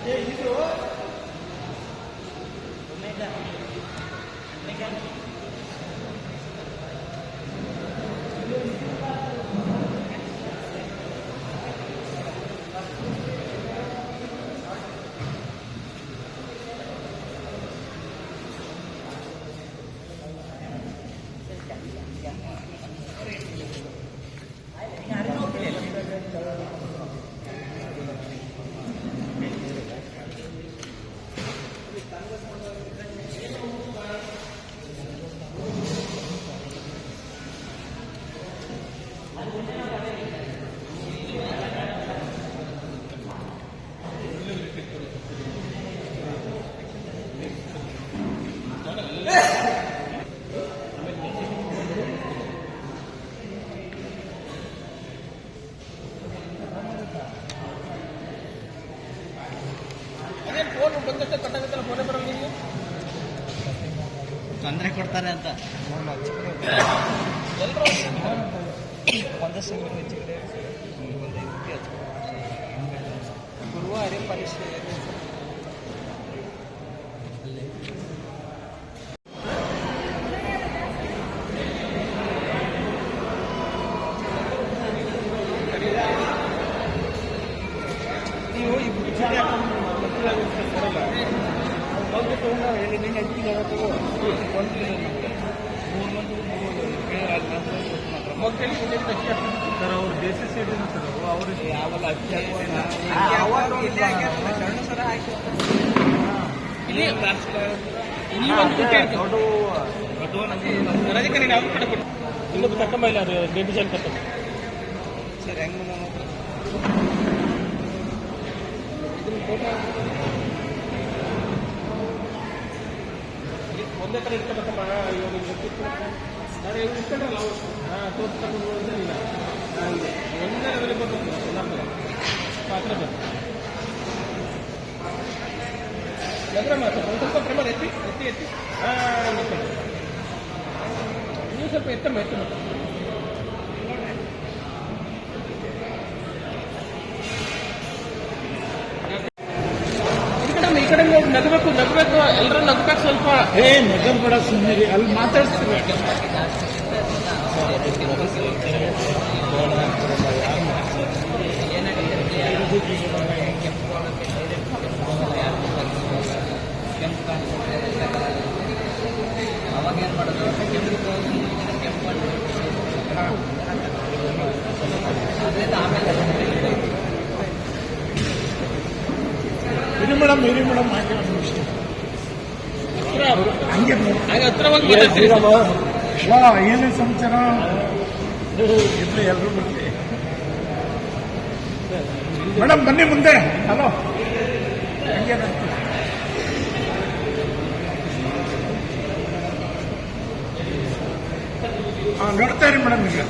Acre ಅದೇನು phone ಬಂದಷ್ಟೇ ಕಟ್ಟಾಗುತ್ತಲ್ಲ ಫೋನೇ ಬರಲ್ಲ ನಿಮಗೆ? ತೊಂದರೆ ಕೊಡ್ತಾರೆ ಅಂತ. ಎಲ್ಲರೂ ಒಂದಷ್ಟು ಹೆಚ್ಚು ಕಡೆ ಒಂದೇ ರೀತಿ ಗುರುವಾರ ಬಂದು ತಗೊಂಡು ಅಕ್ಕಿ ಒಂದು ಮೂರು ಮಂದಿ ಮಕ್ಕಳಿಗೆ ಸರ್ ಅವ್ರು ದೇಸಿ ಸೈಡ್ ಸರ್ ಅವರು ಯಾವಲ್ಲ ಇಲ್ಲಿ ಇಲ್ಲಿ ಒಂದು ಇರ್ತದೆ. ಅದಕ್ಕೆ ನೀನು ಯಾವ ಕಡೆ ಕಟ್ಟಂಬ ಇಲ್ಲ ಅದು ಜನ ಕಟ್ಟಂಬ ಸರ್ ಹೆಂಗ್ ನಾನು ಇವ್ರು ಇಟ್ಕೊಂಡ್ರಲ್ಲ ಅವ್ರು ಹಾಂ ತೋರಿಸ್ಕೊಂಡು ಇಲ್ಲ ಒಂದೇ ಲೆವೆಲ್ ಬರ್ಬೇಕು ನಮ್ಮದು ಪಾತ್ರ ಬೇಕು ಎದ್ರ ಮಾತ್ರ ಒಂದು ಸ್ವಲ್ಪ ಪ್ರಮಾಣ ಎತ್ತಿ ಎತ್ತಿ ಎತ್ತಿ ಹಾಂ ನಿಂತ್ಕೊಳ್ಳಿ. ನೀವು ಸ್ವಲ್ಪ ಎತ್ತಮ್ಮ ಎತ್ತಮ್ಮ ಈ ಕಡೆ ಈ ಕಡೆ ಹೋಗಿ ನಗಬೇಕು ನಗಬೇಕು ಎಲ್ಲರೂ ನಗಬೇಕು ಸ್ವಲ್ಪ ಏ ನಗರ್ ಬೇಡ ಸುಮ್ಮನೆ ಅಲ್ಲಿ ಮಾತಾಡ್ಸ್ತೀವಿ ಅವಾಗ ಏನು ಮಾಡೋದು ಕೆಂಪು ಕೆಂಪು ಅದರಿಂದ ಆಮೇಲೆ ಇರಿ ಮೇಡಮ್ ಇರಿ ಮೇಡಮ್ ಹಾಗೆ ಒಂದು ನಿಮಿಷ. ಹತ್ರ ಹಂಗೆ ಹಾಗೆ ಹತ್ರ ಹೋಗಿ ಏ, ಮಾತಾಡ್ತೀರಿ. ಶ್ರೀರಾಮ. ವಾ ಏನೇ ಸಮಾಚಾರ ಇರ್ಲಿ ಎಲ್ರು ಬರ್ಲಿ ಮೇಡಮ್ ಬನ್ನಿ ಮುಂದೆ ಹಲೋ ಹಂಗೆ ಬರ್ತೀನಿ. ಹಾ ನೋಡ್ತಾ ಇರಿ ಮೇಡಮ್ ಈಗ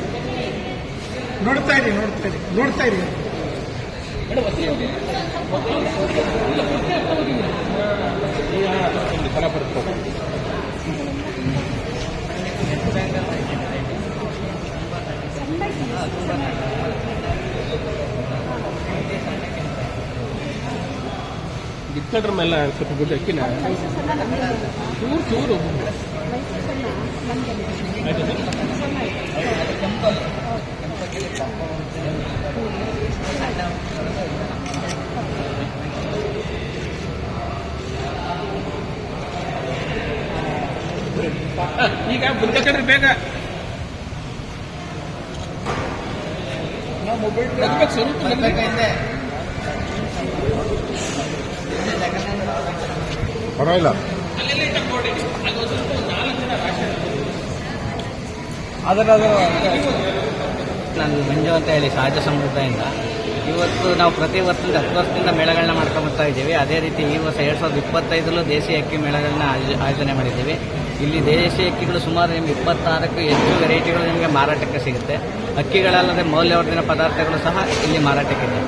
ನೋಡ್ತಾ ಇರಿ ನೋಡ್ತಾ ಇರಿ ನೋಡ್ತಾ ಇರಿ ಫಲ ಪಡ್ಕೊ ಗಿತ್ತಡ್ರ ಮೇಲೆ ಸ್ವಲ್ಪ ಗುಡ್ಡ ಅಕ್ಕಿನ ಚೂರು ಚೂರು. ಆಯ್ತಾ ಸರ್. ಬೇಗ. ಸ್ವಲ್ಪ. ಪರವಾಗಿಲ್ಲ. ನಾನು ಮಂಜು ಅಂತ ಹೇಳಿ ಸಹಜ ಸಮೃದ್ಧಿಯಿಂದ ಇವತ್ತು ನಾವು ಪ್ರತಿ ವರ್ಷದಿಂದ ಹತ್ತು ವರ್ಷದಿಂದ ಮೇಳಗಳನ್ನ ಮಾಡ್ಕೊಂಡು ಬರ್ತಾ ಇದ್ದೀವಿ. ಅದೇ ರೀತಿ ಈ ವರ್ಷ ಎರಡು ಸಾವಿರದ ಇಪ್ಪತ್ತೈದರಲ್ಲೂ ದೇಸಿ ಅಕ್ಕಿ ಮೇಳಗಳನ್ನ ಆಯೋಜ- ಆಯೋಜನೆ ಮಾಡಿದ್ದೀವಿ. ಇಲ್ಲಿ ದೇಶಿ ಅಕ್ಕಿಗಳು ಸುಮಾರು ನಿಮಗೆ ಇಪ್ಪತ್ತಾರಕ್ಕೂ ಹೆಚ್ಚು ವೆರೈಟಿಗಳು ನಿಮಗೆ ಮಾರಾಟಕ್ಕೆ ಸಿಗುತ್ತೆ. ಅಕ್ಕಿಗಳಲ್ಲದೆ ಮೌಲ್ಯವರ್ಧನ ಪದಾರ್ಥಗಳು ಸಹ ಇಲ್ಲಿ ಮಾರಾಟಕ್ಕಿದೆ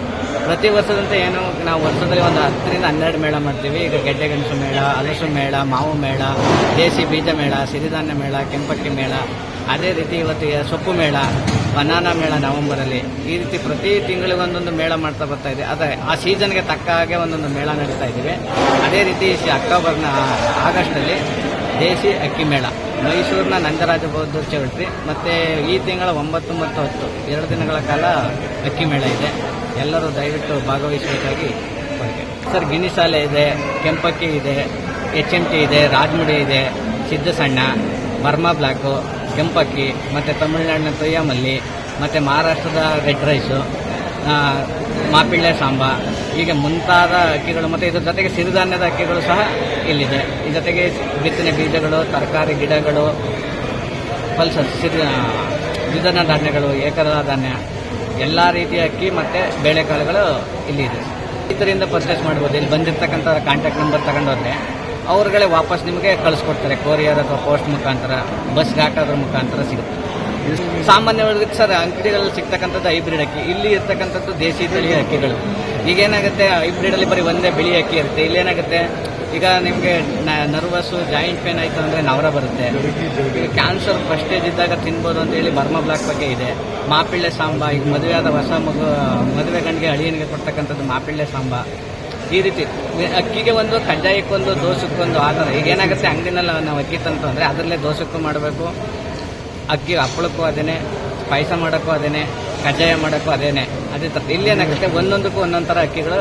ಪ್ರತಿ ವರ್ಷದಂತೆ ಏನು, ನಾವು ವರ್ಷದಲ್ಲಿ ಒಂದು ಹತ್ತರಿಂದ ಹನ್ನೆರಡು ಮೇಳ ಮಾಡ್ತೀವಿ. ಈಗ ಗೆಡ್ಡೆ ಗೆಣಸು ಮೇಳ ಹಲಸು ಮೇಳ, ಮಾವು ಮೇಳ, ದೇಸಿ ಬೀಜ ಮೇಳ, ಸಿರಿಧಾನ್ಯ ಮೇಳ, ಕೆಂಪಕ್ಕಿ ಮೇಳ. ಅದೇ ರೀತಿ ಇವತ್ತು ಸೊಪ್ಪು ಮೇಳ, ಬನಾನಾ ಮೇಳ ನವೆಂಬರಲ್ಲಿ. ಈ ರೀತಿ ಪ್ರತಿ ತಿಂಗಳಿಗೆ ಒಂದೊಂದು ಮೇಳ ಮಾಡ್ತಾ ಬರ್ತಾ ಇದೆ. ಆದರೆ ಆ ಸೀಸನ್ಗೆ ತಕ್ಕ ಹಾಗೆ ಒಂದೊಂದು ಮೇಳ ನಡೀತಾ ಇದ್ದೀವಿ. ಅದೇ ರೀತಿ ಅಕ್ಟೋಬರ್ನ ಆಗಸ್ಟಲ್ಲಿ ದೇಸಿ ಅಕ್ಕಿ ಮೇಳ. ಮೈಸೂರಿನ ನಂದರಾಜ ಬೌದ್ಧ ಚೌಟ್ರಿ ಮತ್ತು ಈ ತಿಂಗಳ ಒಂಬತ್ತು ಮತ್ತು ಹತ್ತು, ಎರಡು ದಿನಗಳ ಕಾಲ ಅಕ್ಕಿ ಮೇಳ ಇದೆ. ಎಲ್ಲರೂ ದಯವಿಟ್ಟು ಭಾಗವಹಿಸಬೇಕಾಗಿ ಸರ್ ಗಿನಿಸಾಲೆ ಇದೆ, ಕೆಂಪಕ್ಕಿ ಇದೆ, ಎಚ್ ಎಂ ಟಿ ಇದೆ, ರಾಜ್ಮುಡಿ ಇದೆ ಸಿದ್ದಸಣ್ಣ ಬರ್ಮಾ ಬ್ಲಾಕು, ಕೆಂಪಕ್ಕಿ, ಮತ್ತು ತಮಿಳುನಾಡಿನ ತೊಯ್ಯಮಲ್ಲಿ, ಮತ್ತು ಮಹಾರಾಷ್ಟ್ರದ ರೆಡ್ ರೈಸು ಮಾಪಿಳ್ಳೆ ಸಾಂಬಾ, ಹೀಗೆ ಮುಂತಾದ ಅಕ್ಕಿಗಳು ಮತ್ತು ಇದರ ಜೊತೆಗೆ ಸಿರಿಧಾನ್ಯದ ಅಕ್ಕಿಗಳು ಸಹ ಇಲ್ಲಿದೆ. ಈ ಜೊತೆಗೆ ಬಿತ್ತನೆ ಬೀಜಗಳು, ತರಕಾರಿ ಗಿಡಗಳು ಪಲ್ಸಸ್ ಸಿರಿ ದ್ವಿದಳ ಧಾನ್ಯಗಳು, ಏಕದಳ ಧಾನ್ಯ, ಎಲ್ಲ ರೀತಿಯ ಅಕ್ಕಿ ಮತ್ತು ಬೇಳೆಕಾಳುಗಳು ಇಲ್ಲಿ ಇದೆ. ಇದರಿಂದ ಪರ್ಚೇಸ್ ಮಾಡ್ಬೋದು. ಇಲ್ಲಿ ಬಂದಿರ್ತಕ್ಕಂಥ ಕಾಂಟ್ಯಾಕ್ಟ್ ನಂಬರ್ ತಗೊಂಡೋದ್ರೆ ಅವ್ರುಗಳೇ ವಾಪಸ್ ನಿಮಗೆ ಕಳಿಸ್ಕೊಡ್ತಾರೆ. ಕೊರಿಯರ್ ಅಥವಾ ಪೋಸ್ಟ್ ಮುಖಾಂತರ ಬಸ್ಗೆ ಹಾಕೋದ್ರ ಮುಖಾಂತರ ಸಿಗುತ್ತೆ. ಸಾಮಾನ್ಯವಾಗಿ ಸರ್ ಅಂಗಡಿಗಳಲ್ಲಿ ಸಿಗ್ತಕ್ಕಂಥದ್ದು ಹೈಬ್ರಿಡ್ ಅಕ್ಕಿ. ಇಲ್ಲಿ ಇರ್ತಕ್ಕಂಥದ್ದು ದೇಸಿ ತಳಿ ಅಕ್ಕಿಗಳು. ಈಗೇನಾಗುತ್ತೆ ಹೈಬ್ರಿಡಲ್ಲಿ ಬರೀ ಒಂದೇ ಬಿಳಿ ಅಕ್ಕಿ ಇರುತ್ತೆ. ಇಲ್ಲೇನಾಗುತ್ತೆ ಈಗ ನಿಮಗೆ ನರ್ವಸ್ಸು ಜಾಯಿಂಟ್ ಪೇನ್ ಆಯಿತು ಅಂದರೆ ನವರ ಬರುತ್ತೆ. ಕ್ಯಾನ್ಸರ್ ಫಸ್ಟ್ ಸ್ಟೇಜ್ ಇದ್ದಾಗ ತಿನ್ಬೋದು ಅಂತ ಹೇಳಿ ಬರ್ಮಾ ಬ್ಲಾಕ್ ಬಗ್ಗೆ ಇದೆ. ಮಾಪಿಳ್ಳೆ ಸಾಂಬ, ಈಗ ಮದುವೆಯಾದ ಹೊಸ ಮಗು, ಮದುವೆ ಗಂಡಿಗೆ ಅಳಿಯನಿಗೆ ಕೊಡ್ತಕ್ಕಂಥದ್ದು ಮಾಪಿಳ್ಳೆ ಸಾಂಬ. ಈ ರೀತಿ, ಅಕ್ಕಿಗೆ ಒಂದು ಕಜ್ಜಾಯಕ್ಕೊಂದು ದೋಸಕ್ಕೊಂದು ಆ ಈಗ ಏನಾಗುತ್ತೆ, ಅಂಗಡಿನಲ್ಲಿ ನಾವು ಅಕ್ಕಿ ತಂತು ಅಂದರೆ ಅದರಲ್ಲೇ ದೋಸಕ್ಕೂ ಮಾಡಬೇಕು. ಅಕ್ಕಿ ಹಪ್ಪಳಕ್ಕೂ ಅದೇನೆ, ಪಾಯಸ ಮಾಡೋಕ್ಕೂ ಅದೇನೆ, ಕಜ್ಜಾಯ ಮಾಡೋಕ್ಕೂ ಅದೇನೆ, ಅದೇ ಥರ ಇಲ್ಲೇನಾಗುತ್ತೆ ಒಂದೊಂದಕ್ಕೂ ಒಂದೊಂದು ಥರ ಅಕ್ಕಿಗಳು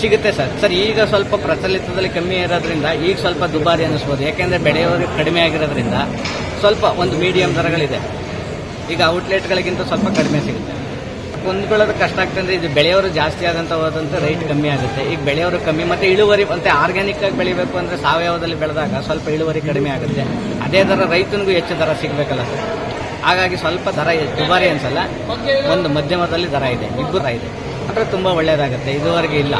ಸಿಗುತ್ತೆ ಸರ್. ಸರ್, ಈಗ ಸ್ವಲ್ಪ ಪ್ರಚಲಿತದಲ್ಲಿ ಕಮ್ಮಿ ಇರೋದ್ರಿಂದ ಈಗ ಸ್ವಲ್ಪ ದುಬಾರಿ ಅನ್ನಿಸ್ಬೋದು. ಯಾಕೆಂದರೆ ಬೆಳೆಯೋರು ಕಡಿಮೆ ಆಗಿರೋದ್ರಿಂದ ಸ್ವಲ್ಪ ಒಂದು ಮೀಡಿಯಂ ದರಗಳಿದೆ. ಈಗ ಔಟ್ಲೆಟ್ಗಳಿಗಿಂತ ಸ್ವಲ್ಪ ಕಡಿಮೆ ಸಿಗುತ್ತೆ. ಕೊಂದ್ಕೊಳ್ಳೋದು ಕಷ್ಟ ಆಗ್ತದೆ ಅಂದರೆ ಇದು ಬೆಳೆಯೋರು ಜಾಸ್ತಿ ಆದಂತ ಹೋದಂತೆ ರೈಟ್ ಕಮ್ಮಿ ಆಗುತ್ತೆ. ಈಗ ಬೆಳೆಯೋರು ಕಮ್ಮಿ, ಮತ್ತೆ ಇಳುವರಿ, ಮತ್ತೆ ಆರ್ಗ್ಯಾನಿಕ್ ಆಗಿ ಬೆಳಿಬೇಕು ಅಂದ್ರೆ ಸಾವಯವದಲ್ಲಿ ಬೆಳೆದಾಗ ಸ್ವಲ್ಪ ಇಳುವರಿ ಕಡಿಮೆ ಆಗುತ್ತೆ. ಅದೇ ದರ ರೈತನಿಗೂ ಹೆಚ್ಚು ದರ ಸಿಗಬೇಕಲ್ಲ ಸರ್. ಹಾಗಾಗಿ ಸ್ವಲ್ಪ ದರ ದುಬಾರಿ ಅನ್ಸಲ್ಲ. ಒಂದು ಮಧ್ಯಮದಲ್ಲಿ ದರ ಇದೆ, ಇಬ್ಬರು ಇದೆ. ಅಂದರೆ ತುಂಬ ಒಳ್ಳೆಯದಾಗುತ್ತೆ ಇದುವರೆಗೆ ಇಲ್ಲ.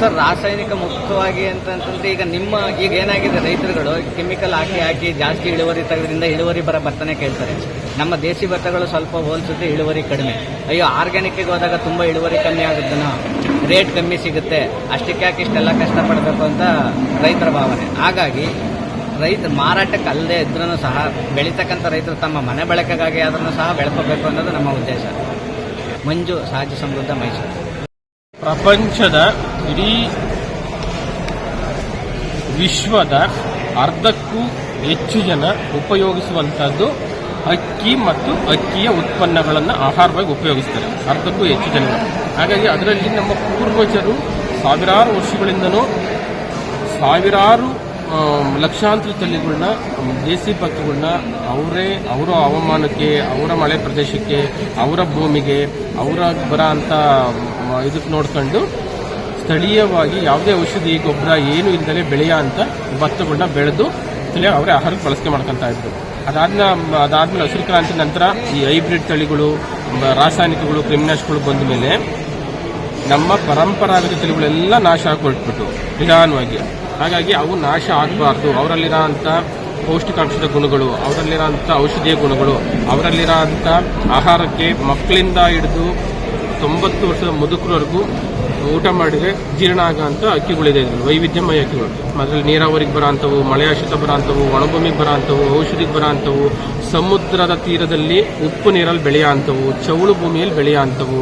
ಸರ್, ರಾಸಾಯನಿಕ ಮುಕ್ತವಾಗಿ ಅಂತಂತಂದ್ರೆ ಈಗ ನಿಮ್ಮ, ಈಗ ಏನಾಗಿದೆ ರೈತರುಗಳು, ಕೆಮಿಕಲ್ ಹಾಕಿ ಹಾಕಿ ಜಾಸ್ತಿ ಇಳುವರಿ ತೆಗೆದ್ರಿಂದ ಇಳುವರಿ ಬರ ಬರ್ತಾನೆ ಕೇಳ್ತಾರೆ. ನಮ್ಮ ದೇಸಿ ಭತ್ತಗಳು ಸ್ವಲ್ಪ ಹೋಲಿಸಿದ್ರೆ ಇಳುವರಿ ಕಡಿಮೆ. ಅಯ್ಯೋ ಆರ್ಗ್ಯಾನಿಕ್ಗೆ ಹೋದಾಗ ತುಂಬ ಇಳುವರಿ ಕಮ್ಮಿ ಆಗುತ್ತನೋ. ರೇಟ್ ಕಮ್ಮಿ ಸಿಗುತ್ತೆ, ಅಷ್ಟಕ್ಕೆ ಯಾಕೆ ಇಷ್ಟೆಲ್ಲ ಕಷ್ಟಪಡಬೇಕು ಅಂತ ರೈತರ ಭಾವನೆ. ಹಾಗಾಗಿ ರೈತ ಮಾರಾಟಕ್ಕೆ ಅಲ್ಲದೆ ಇದ್ರೂ ಸಹ ಬೆಳೀತಕ್ಕಂಥ ರೈತರು ತಮ್ಮ ಮನೆ ಬಳಕೆಗಾಗಿ ಅದನ್ನು ಸಹ ಬೆಳ್ಕೋಬೇಕು ಅನ್ನೋದು ನಮ್ಮ ಉದ್ದೇಶ. ಮಂಜು, ಸಹಜ ಸಮೃದ್ಧ ಮೈಸೂರು. ಪ್ರಪಂಚದ ಇಡೀ ವಿಶ್ವದ ಅರ್ಧಕ್ಕೂ ಹೆಚ್ಚು ಜನ ಉಪಯೋಗಿಸುವಂಥದ್ದು ಅಕ್ಕಿ ಮತ್ತು ಅಕ್ಕಿಯ ಉತ್ಪನ್ನಗಳನ್ನು ಆಹಾರವಾಗಿ ಉಪಯೋಗಿಸ್ತಾರೆ. ಅರ್ಧಕ್ಕೂ ಹೆಚ್ಚು ಜನ. ಹಾಗಾಗಿ ಅದರಲ್ಲಿ ನಮ್ಮ ಪೂರ್ವಜರು ಸಾವಿರಾರು ವರ್ಷಗಳಿಂದನೂ ಸಾವಿರಾರು ಲಕ್ಷಾಂತರ ತಳಿಗಳನ್ನ ದೇಸಿ ಪಕ್ಷಗಳನ್ನ ಅವರೇ, ಅವರ ಹವಾಮಾನಕ್ಕೆ, ಅವರ ಮಳೆ ಪ್ರದೇಶಕ್ಕೆ, ಅವರ ಭೂಮಿಗೆ, ಅವರ ಬರ ಅಂತ ಇದಕ್ಕೆ ನೋಡ್ಕೊಂಡು ಸ್ಥಳೀಯವಾಗಿ ಯಾವುದೇ ಔಷಧಿ, ಗೊಬ್ಬರ ಏನು ಇಲ್ಲದೆ ಬೆಳೆಯ ಅಂತ ಭತ್ತಗಳನ್ನ ಬೆಳೆದು ತಲೆ ಅವರೇ ಆಹಾರಕ್ಕೆ ಬಳಕೆ ಮಾಡ್ಕೊತಾ ಇದ್ರು. ಅದಾದ್ನ ಅದಾದ್ಮೇಲೆ ಹಸಿರು ಕ್ರಾಂತಿ ನಂತರ ಈ ಹೈಬ್ರಿಡ್ ತಳಿಗಳು ರಾಸಾಯನಿಕಗಳು, ಕ್ರಿಮಿನಾಶಕಗಳು ಬಂದ ಮೇಲೆ ನಮ್ಮ ಪರಂಪರಾಗತ ತಳಿಗಳೆಲ್ಲ ನಾಶ ಆಗಿಬಿಟ್ಬಿಟ್ಟು ನಿಧಾನವಾಗಿ. ಹಾಗಾಗಿ ಅವು ನಾಶ ಆಗಬಾರ್ದು. ಅವರಲ್ಲಿರೋ ಅಂಥ ಪೌಷ್ಟಿಕಾಂಶದ ಗುಣಗಳು ಅವರಲ್ಲಿರೋ ಅಂಥ ಔಷಧೀಯ ಗುಣಗಳು ಅವರಲ್ಲಿರೋ ಅಂಥ ಆಹಾರಕ್ಕೆ ಮಕ್ಕಳಿಂದ ಹಿಡಿದು ತೊಂಬತ್ತು ವರ್ಷದ ಮುದುಕರವರೆಗೂ ಊಟ ಮಾಡಿದರೆ ಜೀರ್ಣ ಆಗೋಂಥ ಅಕ್ಕಿಗಳಿದೆ ಇದರಲ್ಲಿ, ವೈವಿಧ್ಯಮಯ ಅಕ್ಕಿಗಳು. ಅದರಲ್ಲಿ ನೀರಾವರಿಗೆ ಬರೋ ಅಂಥವು ಮಳೆಯಾಶ್ರಿತ ಬರೋ ಅಂಥವು ಒಣಭೂಮಿಗೆ ಬರೋ ಅಂಥವು ಔಷಧಿಗೆ ಬರೋ ಅಂಥವು ಸಮುದ್ರದ ತೀರದಲ್ಲಿ ಉಪ್ಪು ನೀರಲ್ಲಿ ಬೆಳೆಯೋ ಅಂಥವು, ಚೌಳು ಭೂಮಿಯಲ್ಲಿ ಬೆಳೆಯೋ ಅಂಥವು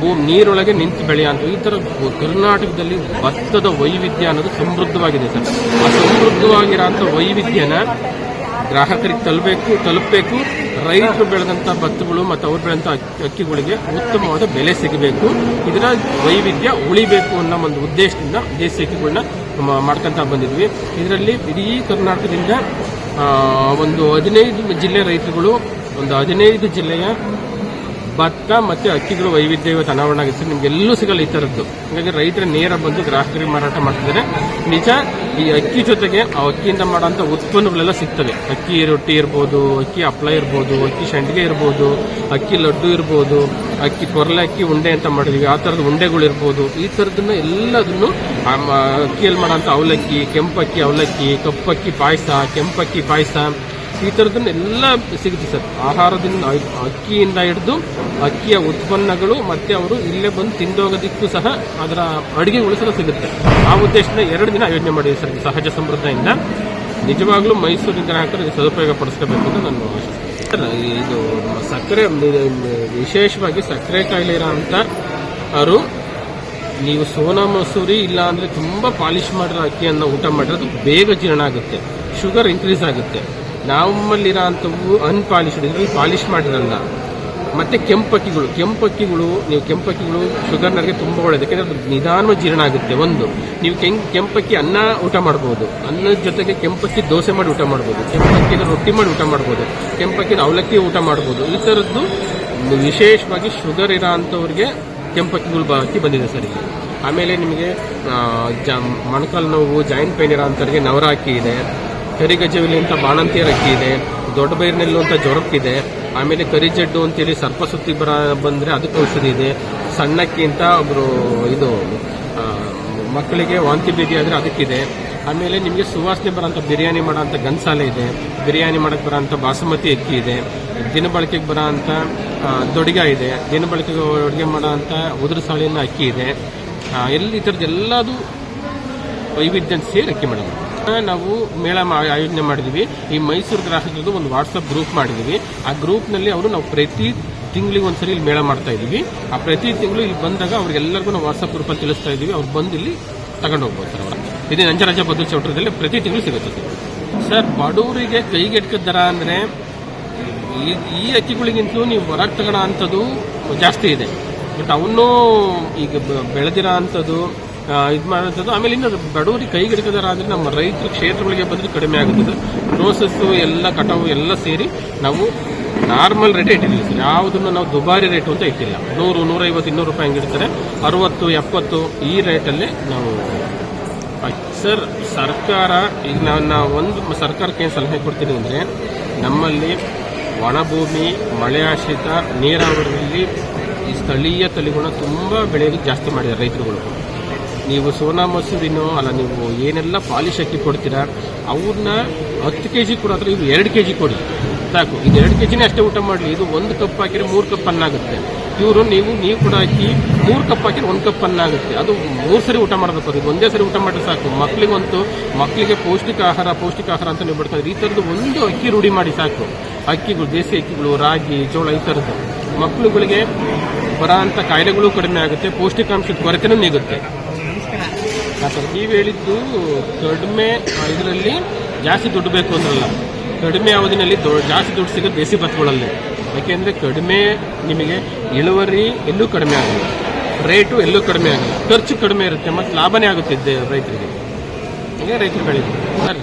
ಭೂಮಿ ನೀರೊಳಗೆ ನಿಂತು ಬೆಳೆಯುವಂಥ ಈ ಥರ ಕರ್ನಾಟಕದಲ್ಲಿ ಭತ್ತದ ವೈವಿಧ್ಯ ಅನ್ನೋದು ಸಮೃದ್ಧವಾಗಿದೆ ಸರ್. ಆ ಸಮೃದ್ಧವಾಗಿರೋಂಥ ವೈವಿಧ್ಯನ ಗ್ರಾಹಕರಿಗೆ ತಲುಪಬೇಕು ತಲುಪಬೇಕು. ರೈತರು ಬೆಳೆದಂಥ ಭತ್ತಗಳು ಮತ್ತು ಅವ್ರು ಬೆಳೆದಂಥ ಅಕ್ಕಿಗಳಿಗೆ ಉತ್ತಮವಾದ ಬೆಲೆ ಸಿಗಬೇಕು. ಇದರ ವೈವಿಧ್ಯ ಉಳಿಬೇಕು ಅನ್ನೋ ಒಂದು ಉದ್ದೇಶದಿಂದ ದೇಸಿ ಅಕ್ಕಿಗಳನ್ನ ಮಾಡ್ಕೊಂತ ಬಂದಿದ್ವಿ. ಇದರಲ್ಲಿ ಇಡೀ ಕರ್ನಾಟಕದಿಂದ ಒಂದು ಹದಿನೈದು ಜಿಲ್ಲೆ ರೈತರುಗಳು, ಒಂದು ಹದಿನೈದು ಜಿಲ್ಲೆಯ ಭತ್ತ ಮತ್ತೆ ಅಕ್ಕಿಗಳು ವೈವಿಧ್ಯ ಇವತ್ತು ಅನಾವರಣ ಸರ್ ನಿಮ್ಗೆ ಎಲ್ಲೂ ಸಿಗಲ್ಲ ಈ ಥರದ್ದು. ಹಾಗಾಗಿ ರೈತರ ನೇರ ಬಂದು ಗ್ರಾಹಕರಿಗೆ ಮಾರಾಟ ಮಾಡ್ತಿದ್ದಾರೆ. ನಿಜ, ಈ ಅಕ್ಕಿ ಜೊತೆಗೆ ಆ ಅಕ್ಕಿಯಿಂದ ಮಾಡೋಂಥ ಉತ್ಪನ್ನಗಳೆಲ್ಲ ಸಿಗ್ತವೆ. ಅಕ್ಕಿ ರೊಟ್ಟಿ ಇರ್ಬೋದು, ಅಕ್ಕಿ ಹಪ್ಪಳ ಇರ್ಬೋದು, ಅಕ್ಕಿ ಸಂಡಿಗೆ ಇರ್ಬೋದು, ಅಕ್ಕಿ ಲಡ್ಡು ಇರ್ಬೋದು, ಅಕ್ಕಿ ಕೊರಲೆ, ಅಕ್ಕಿ ಉಂಡೆ ಅಂತ ಮಾಡಿದ್ವಿ. ಆ ಥರದ ಉಂಡೆಗಳು ಇರ್ಬೋದು. ಈ ಥರದನ್ನ ಎಲ್ಲದನ್ನು ಅಕ್ಕಿಯಲ್ಲಿ ಮಾಡೋಂಥ ಅವಲಕ್ಕಿ, ಕೆಂಪಕ್ಕಿ ಅವಲಕ್ಕಿ, ಕಪ್ಪಕ್ಕಿ ಪಾಯಸ, ಕೆಂಪಕ್ಕಿ ಪಾಯಸ ಈ ಥರದನ್ನೆಲ್ಲ ಸಿಗುತ್ತೆ ಸರ್. ಆಹಾರದಿಂದ ಅಕ್ಕಿಯಿಂದ ಹಿಡಿದು ಅಕ್ಕಿಯ ಉತ್ಪನ್ನಗಳು ಮತ್ತೆ ಅವರು ಇಲ್ಲೇ ಬಂದು ತಿಂದೋಗೋದಕ್ಕೂ ಸಹ ಅದರ ಅಡುಗೆಗಳು ಸಹ ಸಿಗುತ್ತೆ. ಆ ಉದ್ದೇಶದಿಂದ ಎರಡು ದಿನ ಯೋಜನೆ ಮಾಡಿದೆ ಸರ್, ಸಹಜ ಸಮೃದ್ಧಿಯಿಂದ. ನಿಜವಾಗ್ಲೂ ಮೈಸೂರಿನ ಗ್ರಾಹಕರು ಸದುಪಯೋಗ ಪಡಿಸ್ಕೋಬೇಕು ಅಂತ ನಾನು ಸರ್ ಇದು ಸಕ್ಕರೆ ವಿಶೇಷವಾಗಿ ಸಕ್ಕರೆ ಕಾಯಿಲೆ ಇರೋಂಥ ಅವರು ನೀವು ಸೋನಾ ಮಸೂರಿ ಇಲ್ಲ ಅಂದ್ರೆ ತುಂಬಾ ಪಾಲಿಶ್ ಮಾಡಿರೋ ಅಕ್ಕಿಯನ್ನು ಊಟ ಮಾಡಿರೋದು ಬೇಗ ಜೀರ್ಣ ಆಗುತ್ತೆ. ಶುಗರ್ ಇನ್ಕ್ರೀಸ್ ಆಗುತ್ತೆ. ನಮ್ಮಲ್ಲಿರೋ ಅಂಥವು ಅನ್ಪಾಲಿಶ್ಡ್ ಇದರಲ್ಲಿ ಪಾಲಿಶ್ ಮಾಡಿರಲ್ಲ. ಮತ್ತೆ ಕೆಂಪಕ್ಕಿಗಳು ಕೆಂಪಕ್ಕಿಗಳು, ನೀವು ಕೆಂಪಕ್ಕಿಗಳು ಶುಗರ್ನವ್ರಿಗೆ ತುಂಬ ಒಳ್ಳೆಯದು ಯಾಕಂದ್ರೆ ಅದು ನಿಧಾನವಾಗಿ ಜೀರ್ಣ ಆಗುತ್ತೆ. ಒಂದು, ನೀವು ಕೆಂ, ಕೆಂಪಕ್ಕಿ ಅನ್ನ ಊಟ ಮಾಡ್ಬೋದು. ಅನ್ನದ ಜೊತೆಗೆ ಕೆಂಪಕ್ಕಿ ದೋಸೆ ಮಾಡಿ ಊಟ ಮಾಡ್ಬೋದು. ಕೆಂಪಕ್ಕಿನ ರೊಟ್ಟಿ ಮಾಡಿ ಊಟ ಮಾಡ್ಬೋದು. ಕೆಂಪಕ್ಕಿನ ಅವಲಕ್ಕಿ ಊಟ ಮಾಡ್ಬೋದು. ಈ ಥರದ್ದು ವಿಶೇಷವಾಗಿ ಶುಗರ್ ಇರೋ ಅಂಥವ್ರಿಗೆ ಕೆಂಪಕ್ಕಿಗಳು ಬಾಕಿ ಬಂದಿದೆ ಸರ್. ಆಮೇಲೆ ನಿಮಗೆ ಜ, ಮೊಣಕಾಲು ನೋವು ಜಾಯಿಂಟ್ ಪೇನ್ ಇರೋ ಅಂಥವ್ರಿಗೆ ನವರಾಕಿ ಇದೆ. ಕರಿಗಜ್ಜವಿಲಿ ಅಂತ ಬಾಣಂತಿಯ ಅಕ್ಕಿ ಇದೆ, ದೊಡ್ಡ ಬೈರ್ನೆಲ್ಲು ಅಂತ ಜ್ವರಕ್ಕಿದೆ ಆಮೇಲೆ ಕರಿಜಡ್ಡು ಅಂತೇಳಿ ಸರ್ಪ ಸುತ್ತಿ ಬರ ಬಂದರೆ ಅದಕ್ಕೆ ಔಷಧಿ ಇದೆ. ಸಣ್ಣಕ್ಕಿ ಅಂತ ಒಬ್ಬರು ಇದು ಮಕ್ಕಳಿಗೆ ವಾಂತಿ ಬೀದಿ ಆದರೆ ಅದಕ್ಕಿದೆ. ಆಮೇಲೆ ನಿಮಗೆ ಸುವಾಸನೆ ಬರೋಂಥ ಬಿರಿಯಾನಿ ಮಾಡೋಂಥ ಗನ್ಸಾಲೆ ಇದೆ, ಬಿರಿಯಾನಿ ಮಾಡೋಕ್ಕೆ ಬರೋಂಥ ಬಾಸುಮತಿ ಅಕ್ಕಿ ಇದೆ, ದಿನ ಬಳಕೆಗೆ ಬರೋಂಥ ದೊಡ್ಗ ಇದೆ, ದಿನ ಬಳಕೆಗೆ ಅಡುಗೆ ಮಾಡೋಂಥ ಉದುರು ಸಾಳಿನ ಅಕ್ಕಿ ಇದೆ. ಎಲ್ಲಿ ಈ ಥರದ್ದು ಎಲ್ಲದೂ ವೈವಿಧ್ಯ ಸೇರಿ ಅಕ್ಕಿ ಮೇಡಮ್ ನಾವು ಮೇಳ ಆಯೋಜನೆ ಮಾಡಿದೀವಿ. ಈ ಮೈಸೂರು ಗ್ರಾಹಕರದ್ದು ಒಂದು ವಾಟ್ಸಪ್ ಗ್ರೂಪ್ ಮಾಡಿದೀವಿ. ಆ ಗ್ರೂಪ್ನಲ್ಲಿ ಅವರು ನಾವು ಪ್ರತಿ ತಿಂಗಳಿಗೆ ಒಂದ್ಸರಿ ಇಲ್ಲಿ ಮೇಳ ಮಾಡ್ತಾ ಇದೀವಿ. ಆ ಪ್ರತಿ ತಿಂಗಳು ಇಲ್ಲಿ ಬಂದಾಗ ಅವ್ರಿಗೆಲ್ಲರಿಗೂ ನಾವು ವಾಟ್ಸಪ್ ಗ್ರೂಪಲ್ಲಿ ತಿಳಿಸ್ತಾ ಇದೀವಿ. ಅವ್ರು ಬಂದಿಲ್ಲಿ ಇಲ್ಲಿ ತಗೊಂಡು ಹೋಗ್ಬೋದು ಸರ್ ಅವರ. ಇದೇ ನಂಜರಾಜ ಬದಲು ಚೌಟ್ರದಲ್ಲಿ ಪ್ರತಿ ತಿಂಗಳು ಸಿಗುತ್ತೆ ಸರ್. ಸರ್, ಬಡವರಿಗೆ ಕೈಗೆಟ್ಕ ದರ ಅಂದರೆ ಈ ಅಕ್ಕಿಗಳಿಗಿಂತಲೂ ನೀವು ಹೊರಗೆ ತಗೋಣ ಅಂಥದ್ದು ಜಾಸ್ತಿ ಇದೆ. ಬಟ್ ಅವನು ಈಗ ಬೆಳೆದಿರೋ ಅಂಥದ್ದು ಇದು ಮಾಡುವಂಥದ್ದು ಆಮೇಲೆ ಇನ್ನು ಅದು ಬಡವರಿಗೆ ಕೈಗೆಟಕದಾರ ಅಂದರೆ ನಮ್ಮ ರೈತರ ಕ್ಷೇತ್ರಗಳಿಗೆ ಬಂದರೆ ಕಡಿಮೆ ಆಗುತ್ತದೆ. ಪ್ರೋಸೆಸ್ಸು ಎಲ್ಲ ಕಟಾವು, ಎಲ್ಲ ಸೇರಿ ನಾವು ನಾರ್ಮಲ್ ರೇಟ್ ಇಟ್ಟಿದ್ದೀವಿ ಸರ್. ಯಾವುದನ್ನು ನಾವು ದುಬಾರಿ ರೇಟು ಅಂತ ಇಟ್ಟಿಲ್ಲ. ನೂರು, ನೂರೈವತ್ತು, ಇನ್ನೂರು ರೂಪಾಯಿ ಹಂಗಿಡ್ತಾರೆ ಅರವತ್ತು, ಎಪ್ಪತ್ತು, ಈ ರೇಟಲ್ಲಿ ನಾವು ಸರ್, ಸರ್ಕಾರ, ಈಗ ನಾವು ನಾವು ಒಂದು ಸರ್ಕಾರಕ್ಕೆ ಏನು ಸಲಹೆ ಕೊಡ್ತೀನಿ ಅಂದರೆ, ನಮ್ಮಲ್ಲಿ ಒಣಭೂಮಿ ಮಳೆ ಆಶ್ರಿತ, ನೀರಾವರಿಯಲ್ಲಿ ಈ ಸ್ಥಳೀಯ ತಳಿಗಳನ್ನ ತುಂಬ ಬೆಳೆಯೋದು ಜಾಸ್ತಿ ಮಾಡಿದ್ದಾರೆ ರೈತರುಗಳು. ನೀವು ಸೋನಾ ಮಸೂರಿನೋ ಅಲ್ಲ, ನೀವು ಏನೆಲ್ಲ ಪಾಲಿಶ್ ಅಕ್ಕಿ ಕೊಡ್ತೀರಾ, ಅವ್ರನ್ನ ಹತ್ತು ಕೆ ಜಿ ಕೊಡೋದ್ರೆ ಇದು ಎರಡು ಕೆ ಜಿ ಕೊಡಿ. ಸಾಕು. ಇದು ಎರಡು ಕೆ ಜಿನೇ ಅಷ್ಟೇ ಊಟ ಮಾಡಲಿ. ಇದು ಒಂದು ಕಪ್ ಹಾಕಿದ್ರೆ ಮೂರು ಕಪ್ ಅನ್ನಾಗುತ್ತೆ ಇವರು ನೀವು ನೀವು ಕೂಡ ಹಾಕಿ ಮೂರು ಕಪ್ ಹಾಕಿದ್ರೆ ಒಂದು ಕಪ್ ಅನ್ನಾಗುತ್ತೆ ಅದು ಮೂರು ಸರಿ ಊಟ ಮಾಡಬೇಕು. ಅದು ಒಂದೇ ಸರಿ ಊಟ ಮಾಡಿದ್ರೆ ಸಾಕು. ಮಕ್ಕಳಿಗಂತೂ ಮಕ್ಕಳಿಗೆ ಪೌಷ್ಟಿಕ ಆಹಾರ ಪೌಷ್ಟಿಕ ಆಹಾರ ಅಂತ ನೀವು ಬಿಡ್ತಾರೆ. ಈ ಥರದ್ದು ಒಂದು ಅಕ್ಕಿ ರೂಢಿ ಮಾಡಿ ಸಾಕು. ಅಕ್ಕಿಗಳು, ದೇಸಿ ಅಕ್ಕಿಗಳು, ರಾಗಿ, ಜೋಳ, ಈ ಥರದ್ದು. ಮಕ್ಕಳುಗಳಿಗೆ ಬರೋ ಅಂಥ ಕಾಯಿಲೆಗಳು ಕಡಿಮೆ ಆಗುತ್ತೆ. ಪೌಷ್ಟಿಕಾಂಶದ ಕೊರತೆನೂ ನೀಗುತ್ತೆ. ನೀವು ಹೇಳಿದ್ದು ಕಡಿಮೆ ಇದರಲ್ಲಿ ಜಾಸ್ತಿ ದುಡ್ಡು ಬೇಕು ಅಂದ್ರಲ್ಲ, ಕಡಿಮೆ ಅವಧಿನಲ್ಲಿ ಜಾಸ್ತಿ ದುಡ್ಡು ಸಿಗೋದು ದೇಸಿ ಭತ್ತಗಳಲ್ಲಿ ಯಾಕೆಂದರೆ ಕಡಿಮೆ ನಿಮಗೆ ಇಳುವರಿ ಎಲ್ಲೂ ಕಡಿಮೆ ಆಗಲ್ಲ. ರೇಟು ಎಲ್ಲೂ ಕಡಿಮೆ ಆಗಲ್ಲ. ಖರ್ಚು ಕಡಿಮೆ ಇರುತ್ತೆ, ಮತ್ತು ಲಾಭನೇ ಆಗುತ್ತಿದ್ದೆ ರೈತರಿಗೆ. ಹೀಗೆ ರೈತರು ಬೆಳೀತಾರೆ ಸರ್,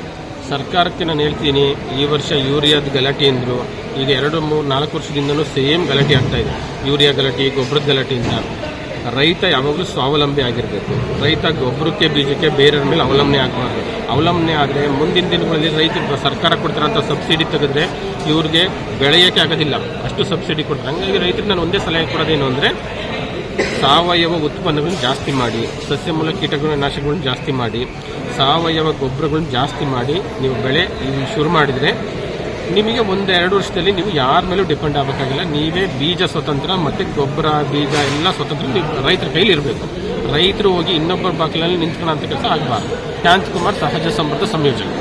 ಸರ್ಕಾರಕ್ಕೆ ನಾನು ಹೇಳ್ತೀನಿ, ಈ ವರ್ಷ ಯೂರಿಯಾದ ಗಲಾಟೆ ಅಂದರು, ಈಗ ಎರಡು ಮೂರು ನಾಲ್ಕು ವರ್ಷದಿಂದಲೂ ಸೇಮ್ ಗಲಾಟೆ ಆಗ್ತಾ ಇದೆ. ಯೂರಿಯಾ ಗಲಾಟೆ, ಗೊಬ್ಬರದ ಗಲಾಟೆಯಿಂದ. ರೈತ ಯಾವಾಗಲೂ ಸ್ವಾವಲಂಬಿ ಆಗಿರಬೇಕು. ರೈತ ಗೊಬ್ಬರಕ್ಕೆ, ಬೀಜಕ್ಕೆ ಬೇರೆಯವ್ರ ಮೇಲೆ ಅವಲಂಬನೆ ಆಗಬಾರ್ದು. ಅವಲಂಬನೆ ಆದರೆ ಮುಂದಿನ ದಿನಗಳಲ್ಲಿ ರೈತರು ಸರ್ಕಾರ ಕೊಡ್ತಾರಂಥ ಸಬ್ಸಿಡಿ ತೆಗೆದ್ರೆ ಇವ್ರಿಗೆ ಬೆಳೆಯೋಕ್ಕೆ ಆಗೋದಿಲ್ಲ. ಅಷ್ಟು ಸಬ್ಸಿಡಿ ಕೊಡ್ತಾರೆ. ಹಂಗಾಗಿ ರೈತರಿಗೆ ನಾನು ಒಂದೇ ಸಲಹೆ ಕೊಡೋದೇನು ಅಂದರೆ ಸಾವಯವ ಉತ್ಪನ್ನಗಳನ್ನ ಜಾಸ್ತಿ ಮಾಡಿ ಸಸ್ಯ ಮೂಲ ಕೀಟಗಳ ನಾಶಗಳನ್ನ ಜಾಸ್ತಿ ಮಾಡಿ, ಸಾವಯವ ಗೊಬ್ಬರಗಳನ್ನ ಜಾಸ್ತಿ ಮಾಡಿ ನೀವು ಬೆಳೆ ಶುರು ಮಾಡಿದರೆ ನಿಮಗೆ ಒಂದೆರಡು ವರ್ಷದಲ್ಲಿ ನೀವು ಯಾರ ಮೇಲೂ ಡಿಪೆಂಡ್ ಆಗಬೇಕಾಗಿಲ್ಲ. ನೀವೇ ಬೀಜ ಸ್ವತಂತ್ರ ಮತ್ತು ಗೊಬ್ಬರ, ಬೀಜ ಎಲ್ಲ ಸ್ವತಂತ್ರ ನೀವು ರೈತರ ಕೈಲಿ ಇರಬೇಕು. ರೈತರು ಹೋಗಿ ಇನ್ನೊಬ್ಬರ ಬಾಗಿಲಲ್ಲಿ ನಿಂತ್ಕೊಳ್ಳೋ ಅಂತ ಕೆಲಸ ಆಗಬಾರ್ದು. ಶಾಂತಕುಮಾರ್ ಸಹಜ ಸಮೃದ್ಧ ಸಂಯೋಜನೆ.